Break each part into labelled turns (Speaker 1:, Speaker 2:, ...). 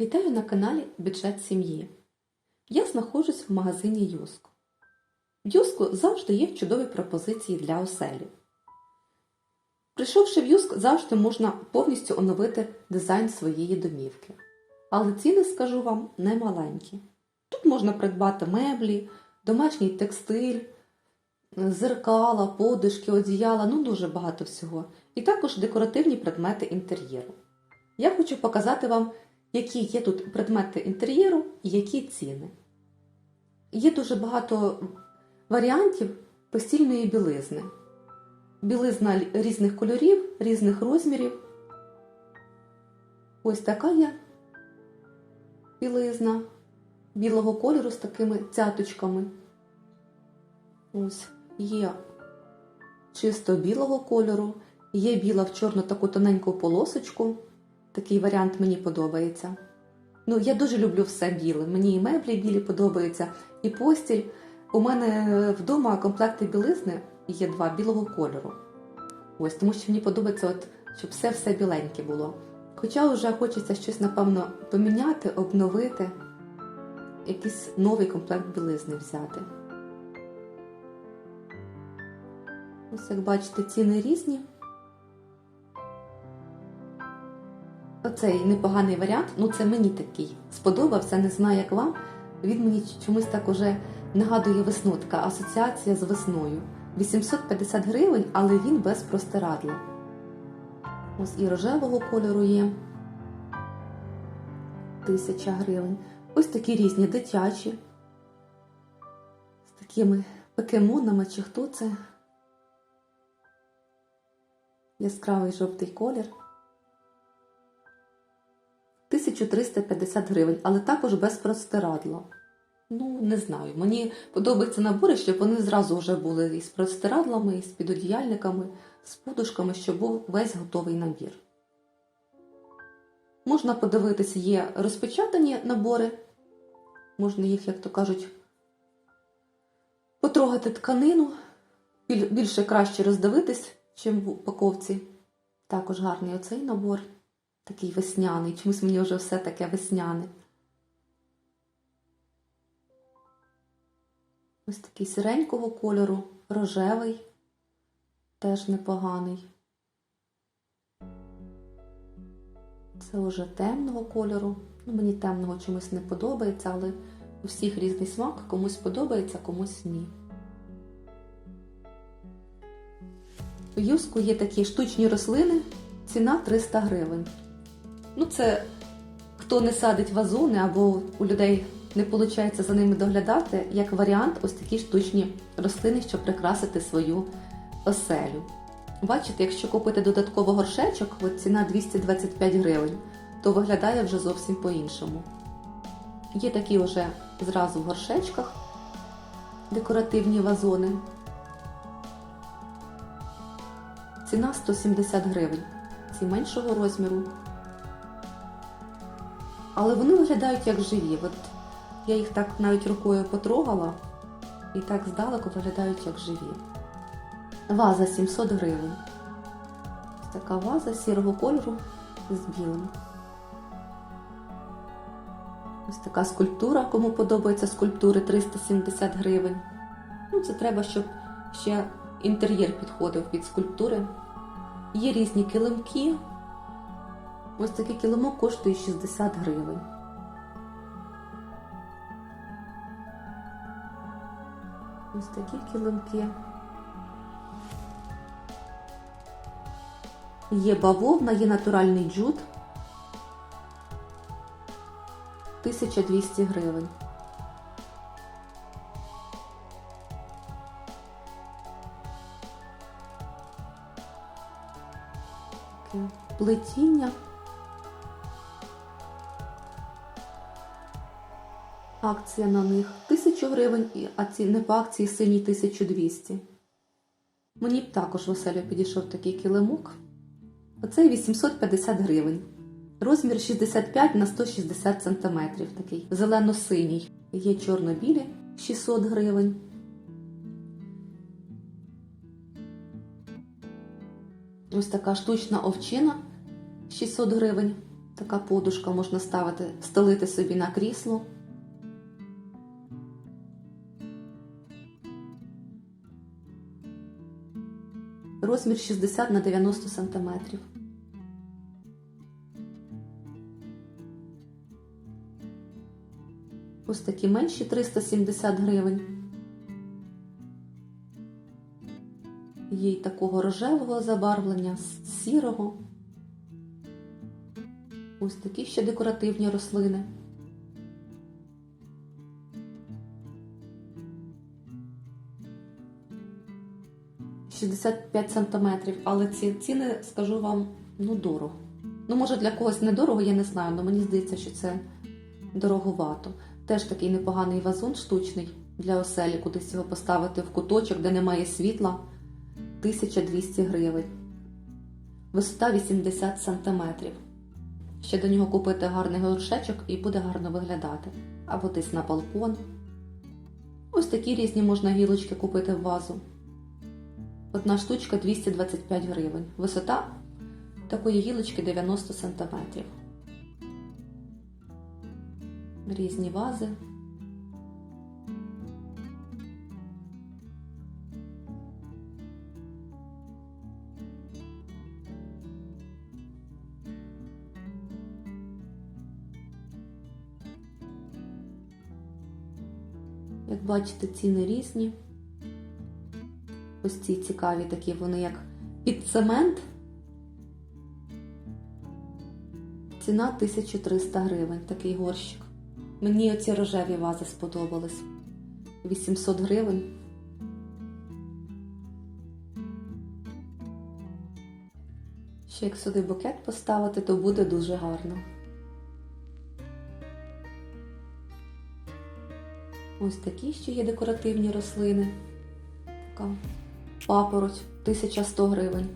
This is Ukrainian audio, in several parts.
Speaker 1: Вітаю на каналі Бюджет сім'ї. Я знаходжусь в магазині Юск. В Юску завжди є чудові пропозиції для оселі. Прийшовши в Юск, завжди можна повністю оновити дизайн своєї домівки. Але ціни, скажу вам, не маленькі. Тут можна придбати меблі, домашній текстиль, зеркала, подушки, одіяла, ну дуже багато всього. І також декоративні предмети інтер'єру. Я хочу показати вам, які є тут предмети інтер'єру і які ціни. Є дуже багато варіантів постільної білизни. Білизна різних кольорів, різних розмірів. Ось така є білизна білого кольору з такими цяточками. Ось є чисто білого кольору, є біла в чорну таку тоненьку полосочку. Такий варіант мені подобається. Ну, я дуже люблю все біле. Мені і меблі білі подобаються, і постіль. У мене вдома комплекти білизни є два білого кольору. Ось, тому що мені подобається, от, щоб все все біленьке було. Хоча вже хочеться щось, напевно, поміняти, обновити, якийсь новий комплект білизни взяти. Ось, як бачите, ціни різні. Оцей непоганий варіант, ну це мені такий сподобався, не знаю, як вам. Він мені чомусь так уже нагадує весну, така асоціація з весною. 850 гривень, але він без простирадла. Ось і рожевого кольору є. Тисяча гривень. Ось такі різні дитячі. З такими покемонами, чи хто це? Яскравий жовтий колір. 1350 гривень, але також без простирадла. Ну, не знаю. Мені подобаються набори, щоб вони зразу вже були із простирадлами, із підодіяльниками, з подушками, щоб був весь готовий набір. Можна подивитися, є розпечатані набори, можна їх, як то кажуть, потрогати тканину, біль- більше краще роздивитись, чим в упаковці. Також гарний оцей набор, такий весняний. Чомусь мені вже все таке весняне. Ось такий сиренького кольору, рожевий, теж непоганий. Це вже темного кольору. Ну, мені темного чомусь не подобається, але у всіх різний смак, комусь подобається, комусь ні. У юску є такі штучні рослини, ціна 300 гривень. Ну, це хто не садить вазони або у людей не виходить за ними доглядати, як варіант, ось такі штучні рослини, щоб прикрасити свою оселю. Бачите, якщо купити додатково горшечок, от ціна 225 гривень, то виглядає вже зовсім по-іншому. Є такі вже зразу в горшечках декоративні вазони. Ціна 170 гривень. Ці меншого розміру. Але вони виглядають як живі. От я їх так навіть рукою потрогала і так здалеку виглядають як живі. Ваза 700 гривень. Ось така ваза сірого кольору з білим. Ось така скульптура, кому подобаються скульптури 370 гривень. Ну, це треба, щоб ще інтер'єр підходив під скульптури. Є різні килимки. Ось такий килимок коштує 60 гривень. Ось такі килимки. Є бавовна, є натуральний джут. 1200 гривень. Плетіння. Акція на них 1000 гривень, і- не по акції синій 1200. Мені б також в оселю підійшов такий килимок. Оцей 850 гривень. Розмір 65 на 160 см. Такий зелено-синій. Є чорно-білі 600 гривень. Ось така штучна овчина 600 гривень. Така подушка можна ставити, стелити собі на крісло. Розмір 60 на 90 сантиметрів. Ось такі менші 370 гривень. Є й такого рожевого забарвлення, сірого. Ось такі ще декоративні рослини. «65 сантиметрів, але ці ціни, скажу вам, ну дорого. Ну, може, для когось недорого, я не знаю, але мені здається, що це дороговато. Теж такий непоганий вазон штучний для оселі, кудись його поставити в куточок, де немає світла. 1200 гривень. Висота 80 сантиметрів. Ще до нього купити гарний горшечок і буде гарно виглядати. Або десь на балкон. Ось такі різні можна гілочки купити в вазу. Одна штучка 225 гривень. Висота такої гілочки 90 сантиметрів. Різні вази. Як бачите, ціни різні. Ось ці цікаві такі, вони як під цемент. Ціна 1300 гривень, такий горщик. Мені оці рожеві вази сподобались. 800 гривень. Ще як сюди букет поставити, то буде дуже гарно. Ось такі ще є декоративні рослини. Така папороть 1100 гривень.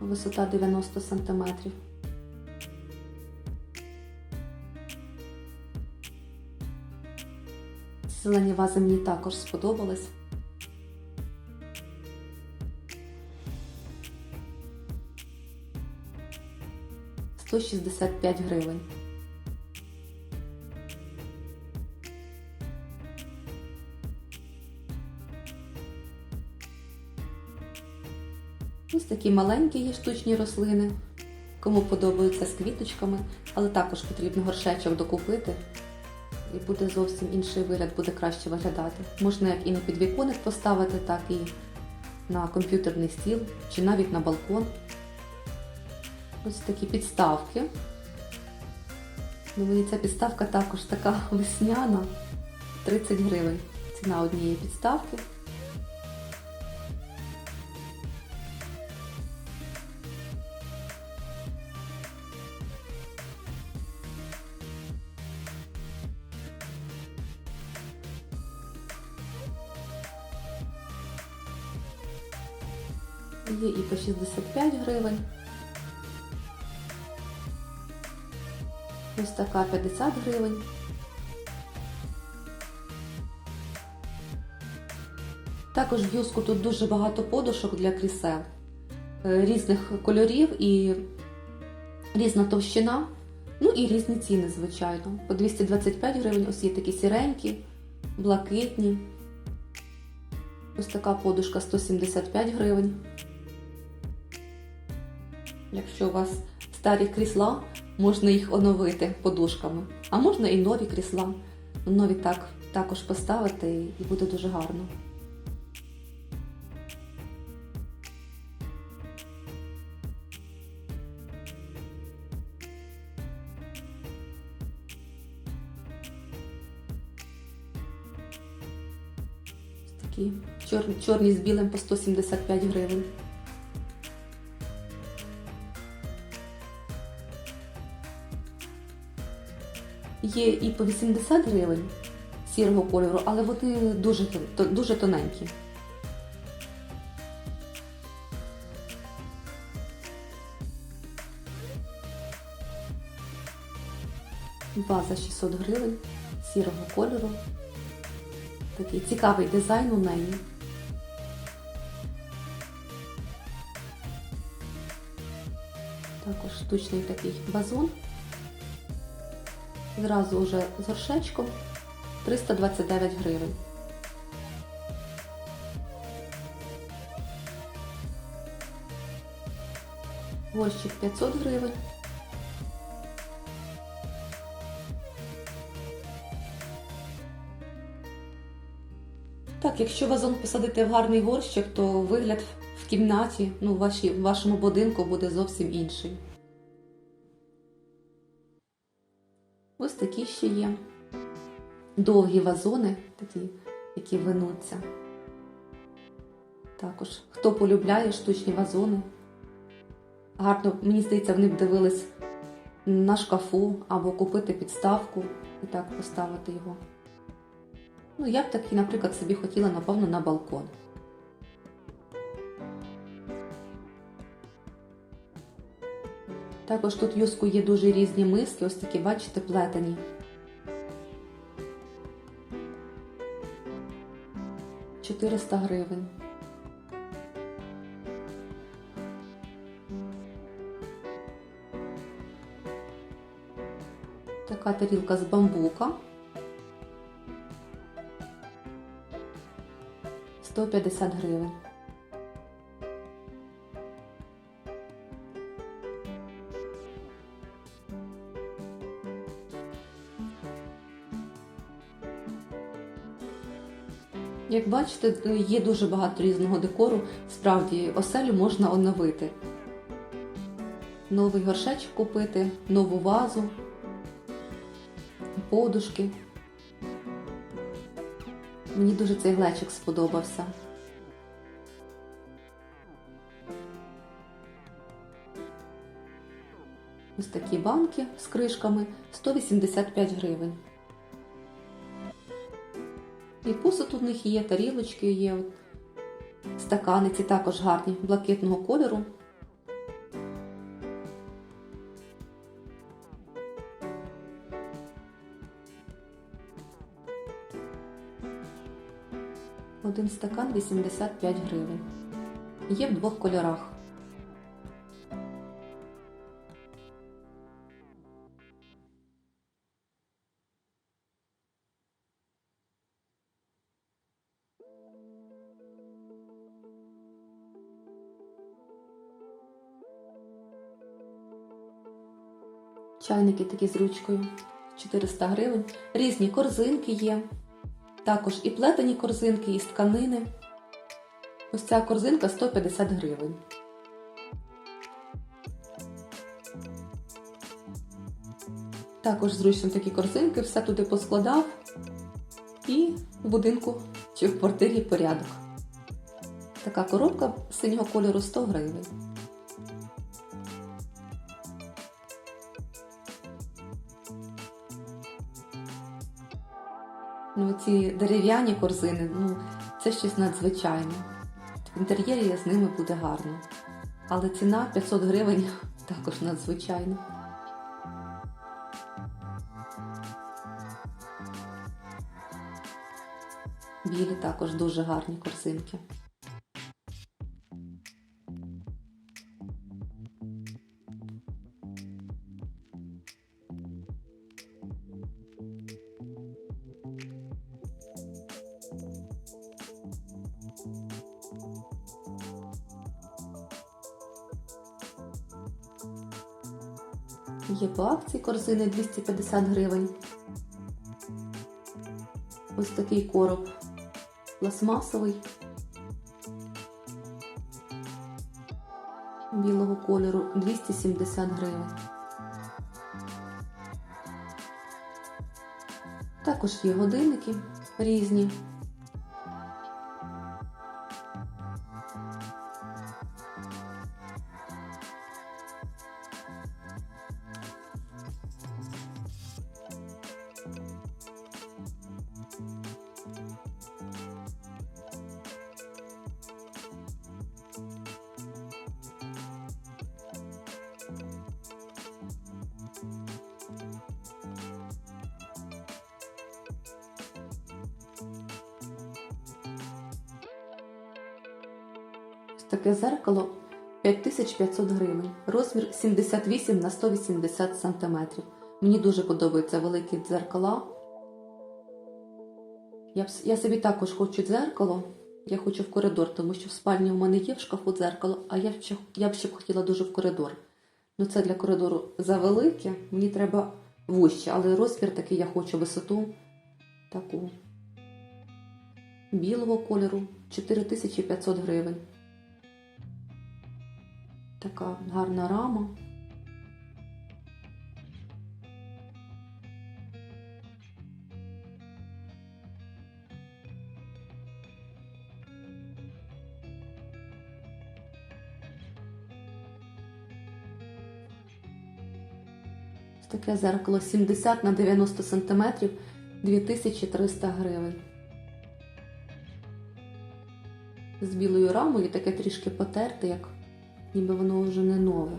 Speaker 1: Висота 90 сантиметрів. Зелені вази мені також сподобались. Сто шістдесят п'ять гривень. Такі маленькі є штучні рослини, кому подобаються з квіточками, але також потрібно горшечок докупити. І буде зовсім інший вигляд, буде краще виглядати. Можна як і на підвіконник поставити, так і на комп'ютерний стіл, чи навіть на балкон. Ось такі підставки. Ну, мені ця підставка також така весняна. 30 гривень. Ціна однієї підставки. Гривень. Ось така 50 гривень. Також в юску тут дуже багато подушок для крісел е, різних кольорів і різна товщина. Ну і різні ціни, звичайно. По 225 гривень, ось є такі сіренькі, блакитні. Ось така подушка 175 гривень. Якщо у вас старі крісла, можна їх оновити подушками. А можна і нові крісла. Нові так також поставити і буде дуже гарно. Такі чорні, чорні з білим по 175 гривень. Є і по 80 гривень сірого кольору, але вони дуже, дуже тоненькі. Ваза 600 гривень сірого кольору. Такий цікавий дизайн у неї. Також штучний такий вазон. Зразу вже з горшечком 329 гривень. Горщик 500 гривень. Так, якщо вазон посадити в гарний горщик, то вигляд в кімнаті, ну, в, вашому будинку буде зовсім інший. Такі ще є. Довгі вазони, такі, які винуться. Також, хто полюбляє штучні вазони. Гарно, мені здається, вони б дивились на шкафу або купити підставку і так поставити його. Ну, я б таки, наприклад, собі хотіла, напевно, на балкон. Також тут юску є дуже різні миски, ось такі, бачите, плетені. Чотириста гривень. Така тарілка з бамбука. 150 гривень. Як бачите, є дуже багато різного декору. Справді, оселю можна оновити. Новий горшечок купити, нову вазу, подушки. Мені дуже цей глечик сподобався. Ось такі банки з кришками 185 гривень. І посуд у них є, тарілочки є, стакани ці також гарні, блакитного кольору. Один стакан 85 гривень. Є в двох кольорах. Чайники такі з ручкою 400 гривень. Різні корзинки є. Також і плетені корзинки, і з тканини. Ось ця корзинка 150 гривень. Також зручно такі корзинки, все туди поскладав і в будинку чи в квартирі порядок. Така коробка синього кольору 100 гривень. Ці дерев'яні корзини, ну, це щось надзвичайне. В інтер'єрі з ними буде гарно. Але ціна 500 гривень також надзвичайна. Білі також дуже гарні корзинки. Є по акції корзини 250 гривень. Ось такий короб пластмасовий білого кольору 270 гривень. Також є годинники різні. Таке зеркало 5500 гривень. Розмір 78 на 180 см. Мені дуже подобаються великі дзеркала. Я, я собі також хочу дзеркало. Я хочу в коридор, тому що в спальні у мене є в шкафу дзеркало, а я, б ще- я б ще б хотіла дуже в коридор. Ну це для коридору завелике, мені треба вужче, але розмір такий я хочу висоту таку. Білого кольору 4500 гривень. Така гарна рама. Таке зеркало 70 на 90 см 2300 гривень. З білою рамою таке трішки потерте, як ніби воно вже не нове.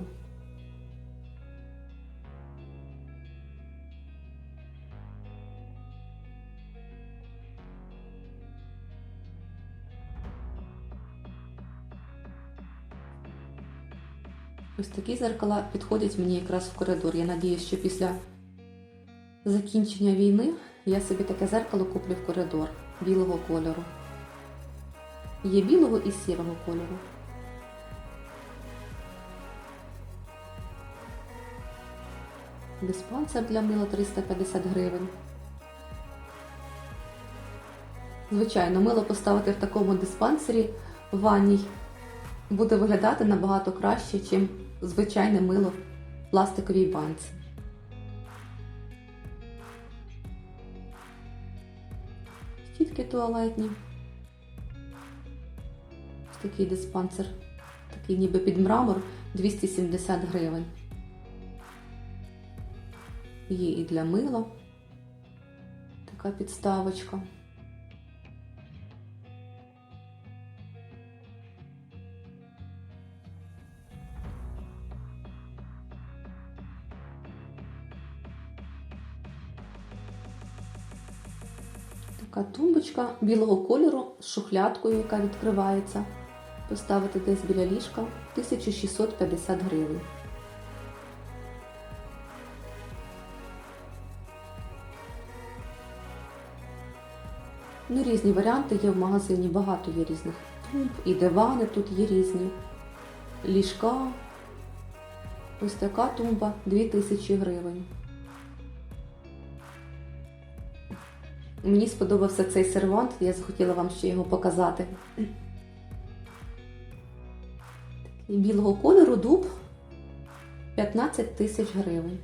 Speaker 1: Ось такі зеркала підходять мені якраз в коридор. Я надіюсь, що після закінчення війни я собі таке зеркало куплю в коридор білого кольору. Є білого і сірого кольору. Диспансер для мила 350 гривень. Звичайно, мило поставити в такому диспансері в ванній буде виглядати набагато краще, ніж звичайне мило в пластиковій банці. Щітки туалетні. Такий диспансер, такий ніби під мрамор 270 гривень. Є і для мила така підставочка. Така тумбочка білого кольору з шухлядкою, яка відкривається. Поставити десь біля ліжка 1650 гривень. Ну, різні варіанти є в магазині, багато є різних тумб, і дивани тут є різні. Ліжка. Ось така тумба 2000 гривень. Мені сподобався цей сервант, я захотіла вам ще його показати. Білого кольору дуб 15 тисяч гривень.